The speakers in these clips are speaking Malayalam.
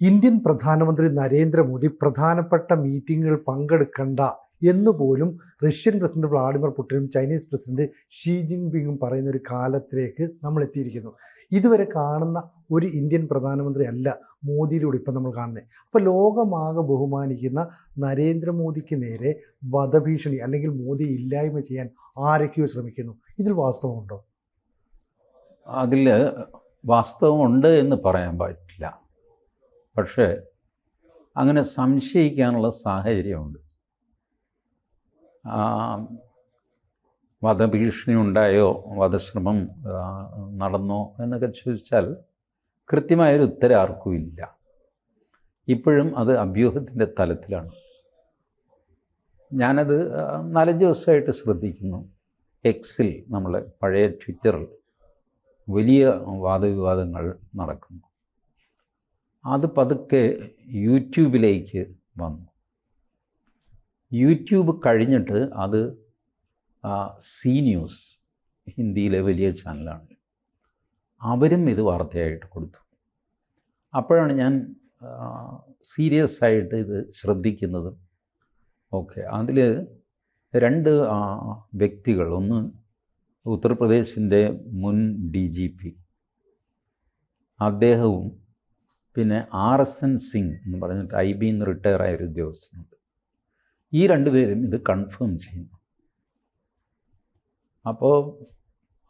ഇന്ത്യൻ പ്രധാനമന്ത്രി നരേന്ദ്രമോദി പ്രധാനപ്പെട്ട മീറ്റിങ്ങുകൾ പങ്കെടുക്കണ്ട എന്ന് പോലും റഷ്യൻ പ്രസിഡന്റ് വ്ളാഡിമിർ പുടിനും ചൈനീസ് പ്രസിഡന്റ് ഷീ ജിൻപിങ്ങും പറയുന്ന ഒരു കാലത്തിലേക്ക് നമ്മൾ എത്തിയിരിക്കുന്നു. ഇതുവരെ കാണുന്ന ഒരു ഇന്ത്യൻ പ്രധാനമന്ത്രി അല്ല മോദിയിലൂടെ ഇപ്പം നമ്മൾ കാണുന്നത്. അപ്പോൾ ലോകമാകെ ബഹുമാനിക്കുന്ന നരേന്ദ്രമോദിക്ക് നേരെ വധഭീഷണി അല്ലെങ്കിൽ മോദി ഇല്ലായ്മ ചെയ്യാൻ ആരൊക്കെയോ ശ്രമിക്കുന്നു. ഇതിൽ വാസ്തവമുണ്ടോ? അതിൽ വാസ്തവമുണ്ട് എന്ന് പറയാൻ പറ്റില്ല. പക്ഷേ അങ്ങനെ സംശയിക്കാനുള്ള സാഹചര്യമുണ്ട്. വധഭീഷണി ഉണ്ടായോ വധശ്രമം നടന്നോ എന്നൊക്കെ ചോദിച്ചാൽ കൃത്യമായൊരു ഉത്തരം ആർക്കും ഇല്ല ഇപ്പോഴും അത് അഭ്യൂഹത്തിന്റെ തലത്തിലാണ്. ഞാനത് നാലഞ്ച് ദിവസമായിട്ട് ശ്രദ്ധിക്കുന്നു. എക്സിൽ നമ്മളെ പഴയ ട്വിറ്ററിൽ വലിയ വാദവിവാദങ്ങൾ നടക്കുന്നു. അത് പതുക്കെ യൂട്യൂബിലേക്ക് വന്നു. യൂട്യൂബ് കഴിഞ്ഞിട്ട് അത് സി ന്യൂസ് ഹിന്ദിയിലെ വലിയ ചാനലാണ്. അവരും ഇത് വാർത്തയായിട്ട് കൊടുത്തു. അപ്പോഴാണ് ഞാൻ സീരിയസ് ആയിട്ട് ഇത് ശ്രദ്ധിക്കുന്നതും ഓക്കെ അതിൽ രണ്ട് വ്യക്തികൾ ഒന്ന് ഉത്തർപ്രദേശിന്റെ മുൻ ഡി ജി പി അദ്ദേഹവും പിന്നെ ആർ എസ് എൻ സിംഗ് എന്ന് പറഞ്ഞിട്ട് ഐ ബിന്ന് റിട്ടയർ ആയ ഒരു ഉദ്യോഗസ്ഥനുണ്ട്. ഈ രണ്ടുപേരും ഇത് കൺഫേം ചെയ്യുന്നു. അപ്പോൾ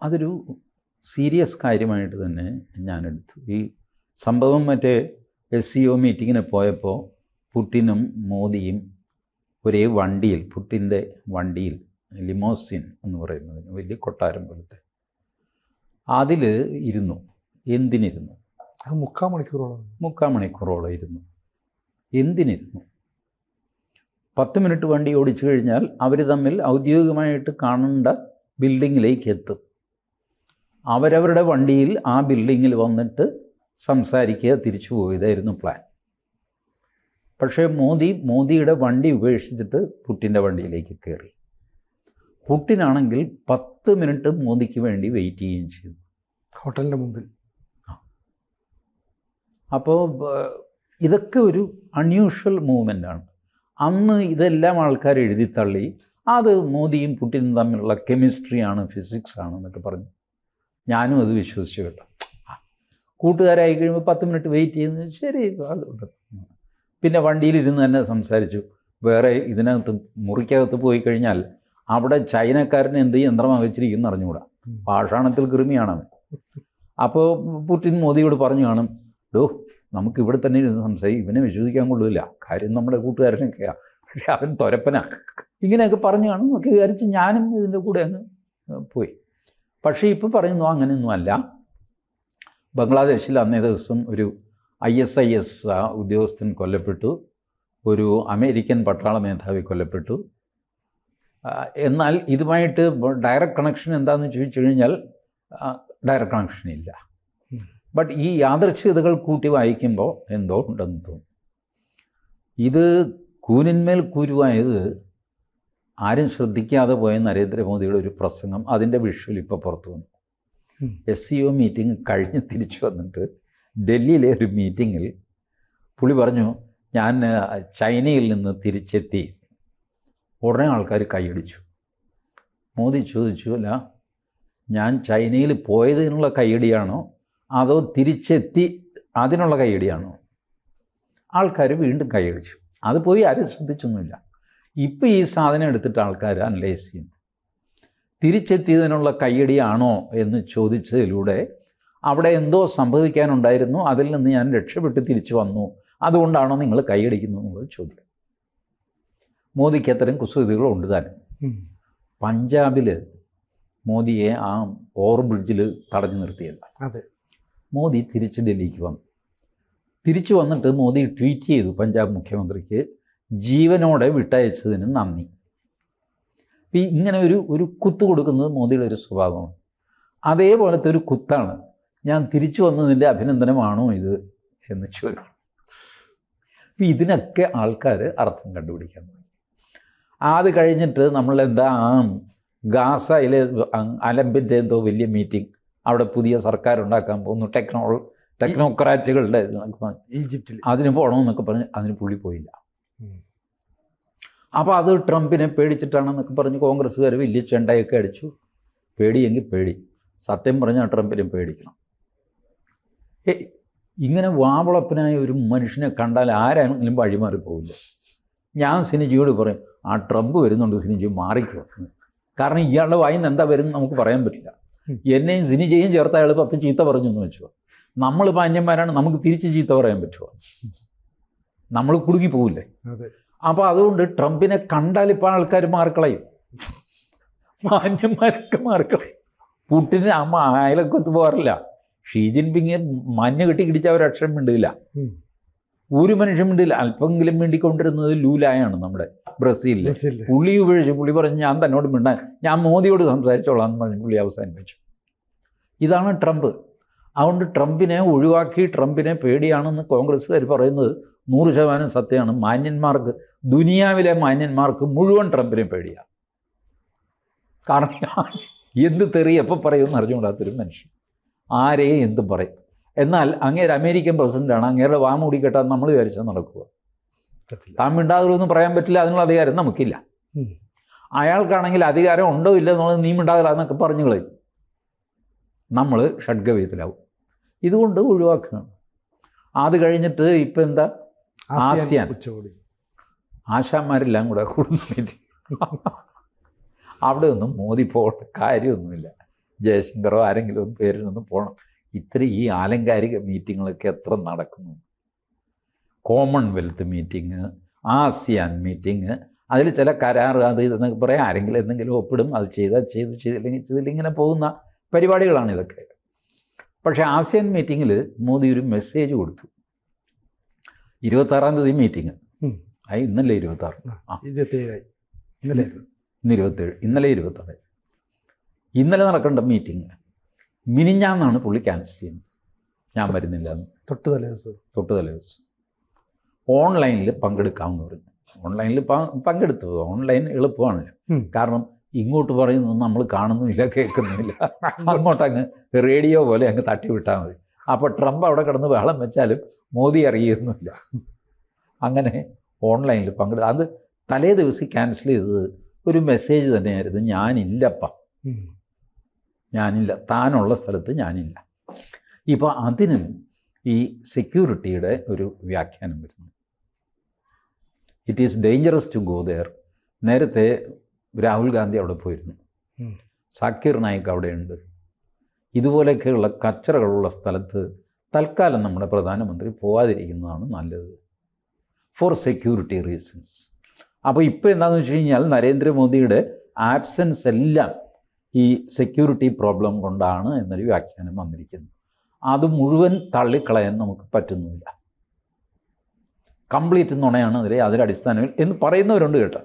അതൊരു സീരിയസ് കാര്യമായിട്ട് തന്നെ ഞാൻ എടുത്തു ഈ സംഭവം മറ്റേ എസ് സി ഒ മീറ്റിങ്ങിന് പോയപ്പോൾ പുട്ടിനും മോദിയും ഒരേ വണ്ടിയിൽ പുട്ടിന്റെ വണ്ടിയിൽ ലിമോസിൻ എന്ന് പറയുന്നതിന് വലിയ കൊട്ടാരം പോലത്തെ അതിൽ ഇരുന്നു. എന്തിനിരുന്നു? അത് മുക്കാൽ മണിക്കൂറോളം മുക്കാൽ മണിക്കൂറോളം ഇരുന്നു. എന്തിനിരുന്നു? പത്ത് മിനിറ്റ് വണ്ടി ഓടിച്ചു കഴിഞ്ഞാൽ അവർ തമ്മിൽ ഔദ്യോഗികമായിട്ട് കാണേണ്ട ബിൽഡിങ്ങിലേക്ക് എത്തും. അവരവരുടെ വണ്ടിയിൽ ആ ബിൽഡിങ്ങിൽ വന്നിട്ട് സംസാരിക്കുക തിരിച്ചു പോയതായിരുന്നു പ്ലാൻ പക്ഷേ മോദി മോദിയുടെ വണ്ടി ഉപേക്ഷിച്ചിട്ട് പുട്ടിന്റെ വണ്ടിയിലേക്ക് കയറി. പുട്ടിനാണെങ്കിൽ പത്ത് മിനിറ്റ് മോദിക്ക് വേണ്ടി വെയിറ്റ് ചെയ്യുകയും ചെയ്തു. ഹോട്ടലിന്റെ മുമ്പിൽ. അപ്പോൾ ഇതൊക്കെ ഒരു അൺയൂഷ്വൽ മൂവ്മെന്റാണ് അന്ന് ഇതെല്ലാം ആൾക്കാർ എഴുതി തള്ളി. അത് മോദിയും പുട്ടിനും തമ്മിലുള്ള കെമിസ്ട്രിയാണ് ഫിസിക്സ് ആണെന്നൊക്കെ പറഞ്ഞു. ഞാനും അത് വിശ്വസിച്ചു കേട്ടോ. കൂട്ടുകാരായി കഴിയുമ്പോൾ പത്ത് മിനിറ്റ് വെയിറ്റ് ചെയ്യുന്നത് ശരി അതുകൊണ്ട് പിന്നെ വണ്ടിയിലിരുന്ന് തന്നെ സംസാരിച്ചു. വേറെ ഇതിനകത്ത് മുറിക്കകത്ത് പോയി കഴിഞ്ഞാൽ അവിടെ ചൈനക്കാരന് എന്ത് യന്ത്രമാണ് വെച്ചിരിക്കുന്നു അറിഞ്ഞുകൂടാ. പാഷാണത്തിൽ കൃമിയാണ് അവൻ അപ്പോൾ പുട്ടിൻ മോദിയോട് പറഞ്ഞു കാണും. ഡോ നമുക്ക് ഇവിടെ തന്നെ ഇരുന്ന് സംസാരിക്കും. ഇവനെ വിശ്വസിക്കാൻ കൊള്ളില്ല കാര്യം നമ്മുടെ കൂട്ടുകാരനൊക്കെയാണ് പക്ഷേ അവൻ തൊരപ്പനാ. ഇങ്ങനെയൊക്കെ പറഞ്ഞു കാണും എന്നൊക്കെ വിചാരിച്ച് ഞാനും ഇതിന്റെ കൂടെ അങ്ങ് പോയി. പക്ഷേ ഇപ്പോൾ പറയുന്നു അങ്ങനെയൊന്നും അല്ല. ബംഗ്ലാദേശിൽ അന്നേ ദിവസം ഒരു ഐ എസ് ഐ എസ് ഉദ്യോഗസ്ഥൻ കൊല്ലപ്പെട്ടു. ഒരു അമേരിക്കൻ പട്ടാള മേധാവി കൊല്ലപ്പെട്ടു. എന്നാൽ ഇതുമായിട്ട് ഡയറക്റ്റ് കണക്ഷൻ എന്താണെന്ന് ചോദിച്ചു കഴിഞ്ഞാൽ ഡയറക്റ്റ് കണക്ഷൻ ഇല്ല. ബട്ട് ഈ യാദൃച്ഛികതകൾ കൂട്ടി വായിക്കുമ്പോൾ എന്തോ ഉണ്ടെന്ന് തോന്നും. ഇത് കൂനിന്മേൽ കുരുവായത് ആരും ശ്രദ്ധിക്കാതെ പോയ നരേന്ദ്രമോദിയുടെ ഒരു പ്രസംഗം അതിന്റെ വിഷ്വൽ ഇപ്പോൾ പുറത്തു വന്നു. എസ് സി ഒ മീറ്റിംഗ് കഴിഞ്ഞ് തിരിച്ചു വന്നിട്ട് ഡൽഹിയിലെ ഒരു മീറ്റിങ്ങിൽ പുള്ളി പറഞ്ഞു ഞാൻ ചൈനയിൽ നിന്ന് തിരിച്ചെത്തി. ഉടനെ ആൾക്കാർ കൈയടിച്ചു. മോദി ചോദിച്ചു അല്ല ഞാൻ ചൈനയിൽ പോയതിനുള്ള കൈയടിയാണോ? അതോ തിരിച്ചെത്തി അതിനുള്ള കൈയടിയാണോ ആൾക്കാർ വീണ്ടും കൈയടിച്ചു അത് പോയി ആരും ശ്രദ്ധിച്ചൊന്നുമില്ല. ഇപ്പോൾ ഈ സാധനം എടുത്തിട്ട് ആൾക്കാർ അനലൈസ് ചെയ്യുന്നു. തിരിച്ചെത്തിയതിനുള്ള കൈയടിയാണോ എന്ന് ചോദിച്ചതിലൂടെ അവിടെ എന്തോ സംഭവിക്കാനുണ്ടായിരുന്നു. അതിൽ നിന്ന് ഞാൻ രക്ഷപ്പെട്ട് തിരിച്ചു വന്നു. അതുകൊണ്ടാണോ നിങ്ങൾ കൈയടിക്കുന്നത് എന്നുള്ളത് ചോദ്യം. മോദിക്ക് അത്തരം കുസൃതികളുണ്ട് താനും. പഞ്ചാബിൽ മോദിയെ ആ ഓവർ ബ്രിഡ്ജിൽ തടഞ്ഞു നിർത്തിയല്ല അതെ. മോദി തിരിച്ച് ഡൽഹിക്ക് വന്നു. തിരിച്ചു വന്നിട്ട് മോദി ട്വീറ്റ് ചെയ്തു പഞ്ചാബ് മുഖ്യമന്ത്രിക്ക് ജീവനോടെ വിട്ടയച്ചതിന് നന്ദി. ഈ ഇങ്ങനെ ഒരു ഒരു കുത്ത് കൊടുക്കുന്നത് മോദിയുടെ ഒരു സ്വഭാവമാണ്. അതേപോലത്തെ ഒരു കുത്താണ് ഞാൻ തിരിച്ചു വന്നതിന്റെ അഭിനന്ദനമാണോ ഇത് എന്ന് ചോദിക്കും. അപ്പം ഇതിനൊക്കെ ആൾക്കാർ അർത്ഥം കണ്ടുപിടിക്കാൻ തുടങ്ങി. അത് കഴിഞ്ഞിട്ട് നമ്മളെന്താ ഗാസയിലെ അലമ്പിന്റെ എന്തോ വലിയ മീറ്റിംഗ് അവിടെ പുതിയ സർക്കാർ ഉണ്ടാക്കാൻ പോകുന്നു. ടെക്നോ ടെക്നോക്രാറ്റുകളുടെ ഈജിപ്തിൽ അതിന് പോകണമെന്നൊക്കെ പറഞ്ഞ് അതിന് പുള്ളി പോയില്ല. അപ്പോൾ അത് ട്രംപിനെ പേടിച്ചിട്ടാണെന്നൊക്കെ പറഞ്ഞ് കോൺഗ്രസ്സുകാർ വലിയ ചെണ്ടയൊക്കെ അടിച്ചു. പേടിയെങ്കിൽ പേടി. സത്യം പറഞ്ഞാൽ ട്രംപിനെ പേടിക്കണം. ഏ ഇങ്ങനെ വാവളപ്പനായ ഒരു മനുഷ്യനെ കണ്ടാൽ ആരാണെങ്കിലും വഴിമാറി പോവില്ല. ഞാൻ സിനിജിയോട് പറയും ആ ട്രംപ് വരുന്നുണ്ട് സിനിജി മാറിക്കോ. കാരണം ഇയാളുടെ വായിന്ന് എന്താ വരുന്നത് നമുക്ക് പറയാൻ പറ്റില്ല. എന്നെയും സിനിജയും ചേർത്ത് അയാൾ പത്ത് ചീത്ത പറഞ്ഞു എന്ന് വെച്ചോ? നമ്മൾ മാന്യന്മാരാണ് നമുക്ക് തിരിച്ച് ചീത്ത പറയാൻ പറ്റുമോ നമ്മൾ കുടുങ്ങി പോവില്ലേ? അപ്പോൾ അതുകൊണ്ട് ട്രംപിനെ കണ്ടാൽ ഇപ്പോൾ ആൾക്കാർ മാറിക്കളയും. മാന്യന്മാരൊക്കെ മാറിക്കളയും. പുട്ടിന് അമ്മ അയലൊക്കത്ത് പോകാറില്ല. ഷീ ജിൻപിങ് മഞ്ഞ് കെട്ടി കിടിച്ച ഒരു അക്ഷരം മിണ്ടില്ല. ഒരു മനുഷ്യൻ വേണ്ടിയിൽ അല്പമെങ്കിലും വേണ്ടിക്കൊണ്ടിരുന്നത് ലൂലായാണ് നമ്മുടെ ബ്രസീലിൽ. പുള്ളി ഉപേക്ഷിച്ച് പുള്ളി പറഞ്ഞു ഞാൻ തന്നോട് മിണ്ടാൻ ഞാൻ മോദിയോട് സംസാരിച്ചോളാം എന്ന് പറഞ്ഞ് പുള്ളി അവസാനിപ്പിച്ചു. ഇതാണ് ട്രംപ്. അതുകൊണ്ട് ട്രംപിനെ ഒഴിവാക്കി ട്രംപിനെ പേടിയാണെന്ന് കോൺഗ്രസ്സുകാർ പറയുന്നത് നൂറ് ശതമാനം സത്യമാണ്. മാന്യന്മാർക്ക് ദുനിയാവിലെ മാന്യന്മാർക്ക് മുഴുവൻ ട്രംപിനെ പേടിയാണ് കാരണം എന്ത് തെറി എപ്പോൾ പറയുമെന്ന് അറിഞ്ഞുകൂടാത്തൊരു മനുഷ്യൻ. ആരെയും എന്തും പറയും. എന്നാൽ അങ്ങേര് അമേരിക്കൻ പ്രസിഡന്റാണ് അങ്ങേരുടെ വാ മൂടിക്കെട്ടാൻ നമ്മൾ വിചാരിച്ചാൽ നടക്കുക. താൻ പറയാൻ പറ്റില്ല അതിനുള്ള അധികാരം നമുക്കില്ല. അയാൾക്കാണെങ്കിൽ അധികാരം ഉണ്ടോ ഇല്ല എന്നുള്ളത് നീ മിണ്ടാതില്ല എന്നൊക്കെ പറഞ്ഞു കളയും. നമ്മൾ ഷഡ്ഗവീയത്തിലാവും. ഇതുകൊണ്ട് ഒഴിവാക്കുകയാണ്. അത് കഴിഞ്ഞിട്ട് ഇപ്പം എന്താ? ആസിയാൻ. ആശാന്മാരെല്ലാം കൂടെ കൂടുന്ന അവിടെ ഒന്നും മോദി പോകേണ്ട കാര്യമൊന്നുമില്ല. ജയശങ്കറോ ആരെങ്കിലും പേരിനൊന്നും പോകണം ഇത്ര ഈ ആലങ്കാരിക മീറ്റിങ്ങുകളൊക്കെ എത്ര നടക്കുന്നു? കോമൺവെൽത്ത് മീറ്റിങ് ആസിയാൻ മീറ്റിങ് അതിൽ ചില കരാർ അത് ഇതെന്നൊക്കെ പറയാം. ആരെങ്കിലും എന്തെങ്കിലും ഒപ്പിടും അത് ചെയ്താൽ ചെയ്തു ചെയ്തില്ലെങ്കിൽ ചെയ്തില്ല ഇങ്ങനെ പോകുന്ന പരിപാടികളാണ് ഇതൊക്കെ. പക്ഷേ ആസിയാൻ മീറ്റിങ്ങിൽ മോദി ഒരു മെസ്സേജ് കൊടുത്തു. ഇരുപത്താറാം തീയതി മീറ്റിംഗ് ആ ഇന്നലെ ഇരുപത്താറ്. ഇരുപത്തേഴായി ഇന്നലെ ഇന്ന് ഇരുപത്തേഴ് ഇന്നലെ ഇരുപത്താറ്. ഇന്നലെ നടക്കേണ്ട മീറ്റിംഗ് മിനിഞ്ഞാന്നാണ് പുള്ളി ക്യാൻസൽ ചെയ്യുന്നത്. ഞാൻ വരുന്നില്ല എന്ന് തൊട്ട് തലേ ദിവസം. തൊട്ട് തലേ ദിവസം. ഓൺലൈനിൽ പങ്കെടുക്കാമെന്ന് പറഞ്ഞു ഓൺലൈനിൽ പങ്കെടുത്തു ഓൺലൈൻ എളുപ്പമാണ്. കാരണം ഇങ്ങോട്ട് പറയുന്നത് നമ്മൾ കാണുന്നുമില്ല കേൾക്കുന്നുമില്ല. അങ്ങോട്ട്. അങ്ങ് റേഡിയോ പോലെ അങ്ങ് തട്ടി വിട്ടാൽ മതി. അപ്പോൾ ട്രംപ് അവിടെ കിടന്ന് ബഹളം വെച്ചാലും മോദി അറിയുന്നില്ല. അങ്ങനെ ഓൺലൈനിൽ പങ്കെടുത്തു അത് തലേ ദിവസം ക്യാൻസൽ ചെയ്തത് ഒരു മെസ്സേജ് തന്നെയായിരുന്നു ഞാനില്ലപ്പ. ഞാനില്ല. താനുള്ള സ്ഥലത്ത് ഞാനില്ല. ഇപ്പോൾ അതിനും ഈ സെക്യൂരിറ്റിയുടെ ഒരു വ്യാഖ്യാനം വരുന്നു. It is dangerous to go there നേരത്തെ രാഹുൽ ഗാന്ധി അവിടെ പോയിരുന്നു. സാക്കീർ നായിക് അവിടെയുണ്ട്. ഇതുപോലെയൊക്കെയുള്ള കച്ചറകളുള്ള സ്ഥലത്ത് തൽക്കാലം നമ്മുടെ പ്രധാനമന്ത്രി പോവാതിരിക്കുന്നതാണ് നല്ലത്. ഫോർ സെക്യൂരിറ്റി റീസൺസ് അപ്പോൾ ഇപ്പോൾ എന്താണെന്ന് വെച്ച് കഴിഞ്ഞാൽ നരേന്ദ്രമോദിയുടെ ആബ്സെൻസ് എല്ലാം ഈ സെക്യൂരിറ്റി പ്രോബ്ലം കൊണ്ടാണ് എന്നൊരു വ്യാഖ്യാനം വന്നിരിക്കുന്നത്. അത് മുഴുവൻ തള്ളിക്കളയാൻ നമുക്ക് പറ്റുന്നില്ല. കംപ്ലീറ്റ് നുണയാണ് അതിലെ അതിന്റെ അടിസ്ഥാനത്തിൽ എന്ന് പറയുന്നവരുണ്ട് കേട്ടോ.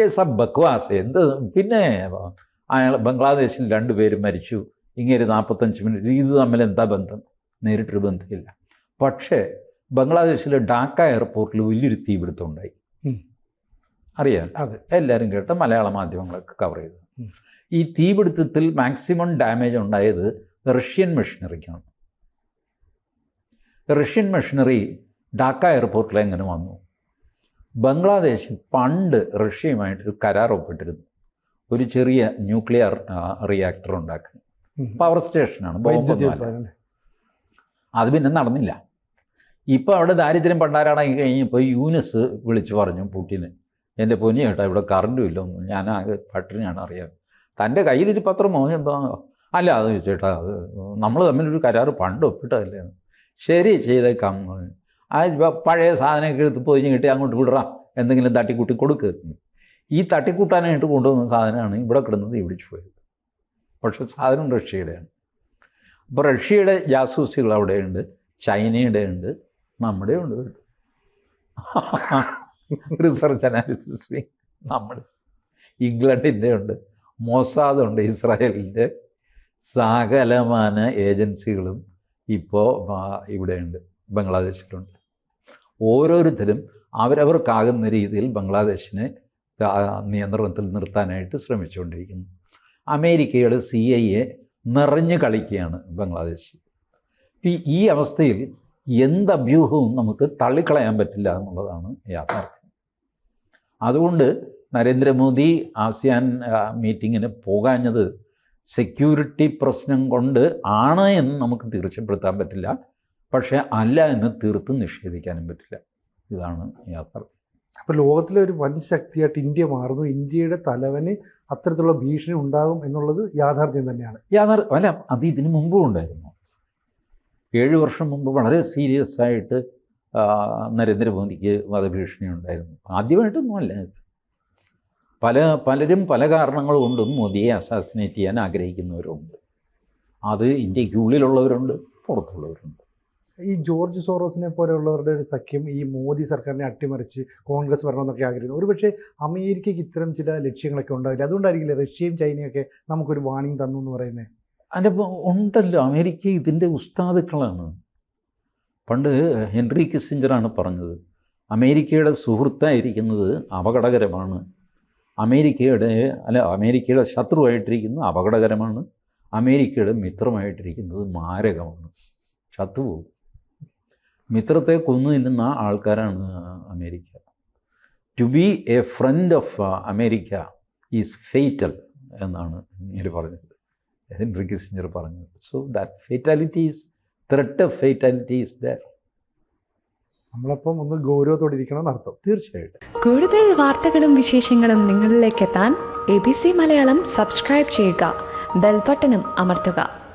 ഏ സബ് ബക്വാസ് എന്ത് പിന്നെ അയാൾ ബംഗ്ലാദേശിൽ രണ്ടുപേരും മരിച്ചു. ഇങ്ങനെ നാൽപ്പത്തഞ്ച് മിനിറ്റ് ഇത് തമ്മിൽ എന്താ ബന്ധം? നേരിട്ടൊരു ബന്ധമില്ല. പക്ഷേ ബംഗ്ലാദേശിലെ ഡാക്ക എയർപോർട്ടിൽ വലിയൊരു തീപിടുത്തം ഉണ്ടായി. അറിയാം അതെ. എല്ലാവരും കേട്ട മലയാള മാധ്യമങ്ങളൊക്കെ കവർ ചെയ്തു. ഈ തീപിടുത്തത്തിൽ മാക്സിമം ഡാമേജ് ഉണ്ടായത് റഷ്യൻ മെഷീനറിക്കാണ്. റഷ്യൻ മെഷീനറി ഡാക്ക എയർപോർട്ടിൽ എങ്ങനെ വന്നു. ബംഗ്ലാദേശ് പണ്ട് റഷ്യയുമായിട്ടൊരു കരാർ ഒപ്പിട്ടിരുന്നു. ഒരു ചെറിയ ന്യൂക്ലിയർ റിയാക്ടർ ഉണ്ടാക്കാൻ. പവർ സ്റ്റേഷനാണ് അത് പിന്നെ നടന്നില്ല. ഇപ്പോൾ അവിടെ ദാരിദ്ര്യം പണ്ടാരാടാക്കി കഴിഞ്ഞപ്പോൾ യൂനസ് വിളിച്ചു പറഞ്ഞു പുട്ടിന് എന്റെ പൊന്നി കേട്ടോ ഇവിടെ കറണ്ടും ഇല്ല ഒന്നും ഞാൻ ആകെ പട്ടിണിയാണ് അറിയാം തന്റെ കയ്യിലൊരു പത്രം മോശം അല്ല അത് ചേട്ടാ അത് നമ്മൾ തമ്മിലൊരു കരാറ് പണ്ട് ഒപ്പിട്ടതല്ലേ? ശരി ചെയ്തേക്കാം. ആ പഴയ സാധനമൊക്കെ എടുത്ത് പൊതിഞ്ഞ് കിട്ടി അങ്ങോട്ട് വിടറാം. എന്തെങ്കിലും തട്ടിക്കൂട്ടി കൊടുക്കുക ഈ തട്ടിക്കൂട്ടാനായിട്ട് കൊണ്ടുവന്ന സാധനമാണ് ഇവിടെ കിടന്നത് ഇവിടിച്ചു പോയത്. പക്ഷെ സാധനം റഷ്യയുടെയാണ്. അപ്പോൾ റഷ്യയുടെ ജാസൂസികൾ അവിടെയുണ്ട് ചൈനയുടെ ഉണ്ട് നമ്മുടെ ഉണ്ട് റിസർച്ച് അനാലിസിസ് നമ്മുടെ ഇംഗ്ലണ്ടിന്റെ ഉണ്ട് മൊസാദ് ഉണ്ട് ഇസ്രായേലിന്റെ സകലമാന ഏജൻസികളും ഇപ്പോൾ ഇവിടെയുണ്ട് ബംഗ്ലാദേശിലുണ്ട്. ഓരോരുത്തരും അവരവർക്കാകുന്ന രീതിയിൽ ബംഗ്ലാദേശിനെ നിയന്ത്രണത്തിൽ നിർത്താനായിട്ട് ശ്രമിച്ചുകൊണ്ടിരിക്കുന്നു. അമേരിക്കയുടെ സി ഐ എ നിറഞ്ഞു കളിക്കുകയാണ് ബംഗ്ലാദേശ്. ഈ അവസ്ഥയിൽ എന്ത് അഭ്യൂഹവും നമുക്ക് തള്ളിക്കളയാൻ പറ്റില്ല എന്നുള്ളതാണ് യാഥാർത്ഥ്യം. അതുകൊണ്ട് നരേന്ദ്രമോദി ആസിയാൻ മീറ്റിങ്ങിന് പോകാഞ്ഞത് സെക്യൂരിറ്റി പ്രശ്നം കൊണ്ട് ആണ് എന്ന് നമുക്ക് തീർച്ചപ്പെടുത്താൻ പറ്റില്ല. പക്ഷേ അല്ല എന്ന് തീർത്ത് നിഷേധിക്കാനും പറ്റില്ല. ഇതാണ് യാഥാർത്ഥ്യം അപ്പോൾ ലോകത്തിലെ ഒരു വൻ ശക്തിയായിട്ട് ഇന്ത്യ മാറുന്നു. ഇന്ത്യയുടെ തലവന് അത്തരത്തിലുള്ള ഭീഷണി ഉണ്ടാകും എന്നുള്ളത് യാഥാർത്ഥ്യം തന്നെയാണ്. യാഥാർത്ഥ്യം അല്ല അത് ഇതിനു മുമ്പും ഉണ്ടായിരുന്നു. ഏഴ് വർഷം മുമ്പ് വളരെ സീരിയസ് ആയിട്ട് നരേന്ദ്രമോദിക്ക് വധഭീഷണി ഉണ്ടായിരുന്നു. ആദ്യമായിട്ടൊന്നുമല്ല പല പലരും പല കാരണങ്ങൾ കൊണ്ടും മോദിയെ അസാസിനേറ്റ് ചെയ്യാൻ ആഗ്രഹിക്കുന്നവരുണ്ട്. അത് ഇന്ത്യക്കുള്ളിലുള്ളവരുണ്ട് പുറത്തുള്ളവരുണ്ട്. ഈ ജോർജ് സോറോസിനെ പോലെയുള്ളവരുടെ ഒരു സഖ്യം ഈ മോദി സർക്കാരിനെ അട്ടിമറിച്ച് കോൺഗ്രസ് വരണമെന്നൊക്കെ ആഗ്രഹിക്കുന്നു. ഒരുപക്ഷെ അമേരിക്കയ്ക്ക് ഇത്തരം ചില ലക്ഷ്യങ്ങളൊക്കെ ഉണ്ടാവില്ല. അതുകൊണ്ടായിരിക്കില്ല റഷ്യയും ചൈനയൊക്കെ നമുക്കൊരു വാണിംഗ് തന്നു എന്ന് പറയുന്നത് അതിന്റെ ഉണ്ടല്ലോ. അമേരിക്ക ഇതിന്റെ ഉസ്താദുക്കളാണ്. പണ്ട് ഹെൻറി കിസിഞ്ചറാണ് പറഞ്ഞത് അമേരിക്കയുടെ സുഹൃത്തായിരിക്കുന്നത് അപകടകരമാണ്. അമേരിക്കയുടെ അല്ല അമേരിക്കയുടെ ശത്രുവായിട്ടിരിക്കുന്നത് അപകടകരമാണ്. അമേരിക്കയുടെ മിത്രമായിട്ടിരിക്കുന്നത് മാരകമാണ്. ശത്രുവും മിത്രത്തെ കൊന്നു തിന്നുന്ന ആൾക്കാരാണ് America. To be a friend of America is fatal എന്നാണ് ഇങ്ങനെ പറഞ്ഞത് ഹെൻറി കിസിഞ്ചർ പറഞ്ഞത് so that fatality is threat of fatality is there നമ്മളപ്പം ഒന്ന് ഗൗരവത്തോടെ ഇരിക്കണം എന്നർത്ഥം. തീർച്ചയായിട്ടും. കൂടുതൽ വാർത്തകളും വിശേഷങ്ങളും നിങ്ങളിലേക്ക് എത്താൻ A B C Malayalam subscribe ചെയ്യുക. ബെൽബട്ടനും അമർത്തുക.